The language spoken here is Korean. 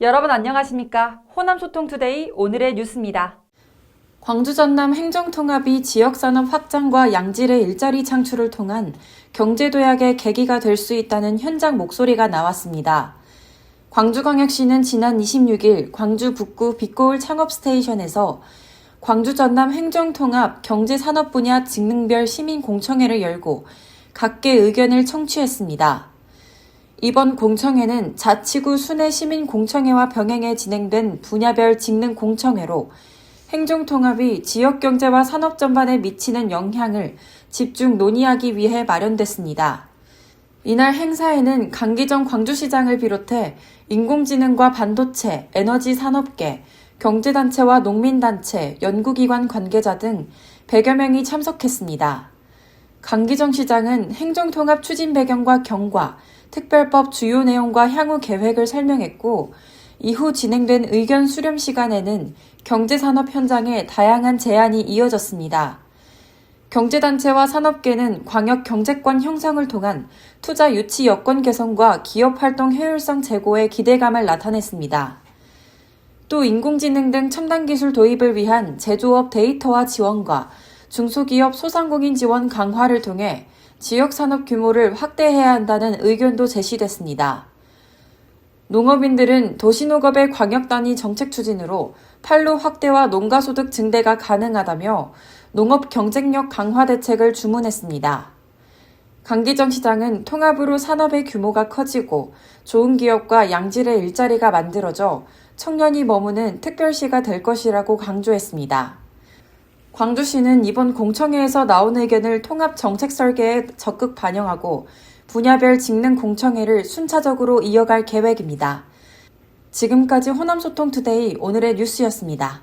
여러분 안녕하십니까? 호남소통투데이 오늘의 뉴스입니다. 광주 전남 행정통합이 지역산업 확장과 양질의 일자리 창출을 통한 경제도약의 계기가 될 수 있다는 현장 목소리가 나왔습니다. 광주광역시는 지난 26일 광주 북구 빛고울 창업스테이션에서 광주 전남 행정통합 경제산업 분야 직능별 시민공청회를 열고 각계 의견을 청취했습니다. 이번 공청회는 자치구 순회 시민공청회와 병행해 진행된 분야별 직능공청회로 행정통합이 지역경제와 산업 전반에 미치는 영향을 집중 논의하기 위해 마련됐습니다. 이날 행사에는 강기정 광주시장을 비롯해 인공지능과 반도체, 에너지 산업계, 경제단체와 농민단체, 연구기관 관계자 등 100여 명이 참석했습니다. 강기정 시장은 행정통합 추진 배경과 경과, 특별법 주요 내용과 향후 계획을 설명했고, 이후 진행된 의견 수렴 시간에는 경제산업 현장에 다양한 제안이 이어졌습니다. 경제단체와 산업계는 광역 경제권 형성을 통한 투자 유치 여건 개선과 기업 활동 효율성 제고에 기대감을 나타냈습니다. 또 인공지능 등 첨단 기술 도입을 위한 제조업 데이터화 지원과 중소기업 소상공인 지원 강화를 통해 지역 산업 규모를 확대해야 한다는 의견도 제시됐습니다. 농업인들은 도시농업의 광역 단위 정책 추진으로 판로 확대와 농가소득 증대가 가능하다며 농업 경쟁력 강화 대책을 주문했습니다. 강기정 시장은 통합으로 산업의 규모가 커지고 좋은 기업과 양질의 일자리가 만들어져 청년이 머무는 특별시가 될 것이라고 강조했습니다. 광주시는 이번 공청회에서 나온 의견을 통합 정책 설계에 적극 반영하고 분야별 직능 공청회를 순차적으로 이어갈 계획입니다. 지금까지 호남소통투데이 오늘의 뉴스였습니다.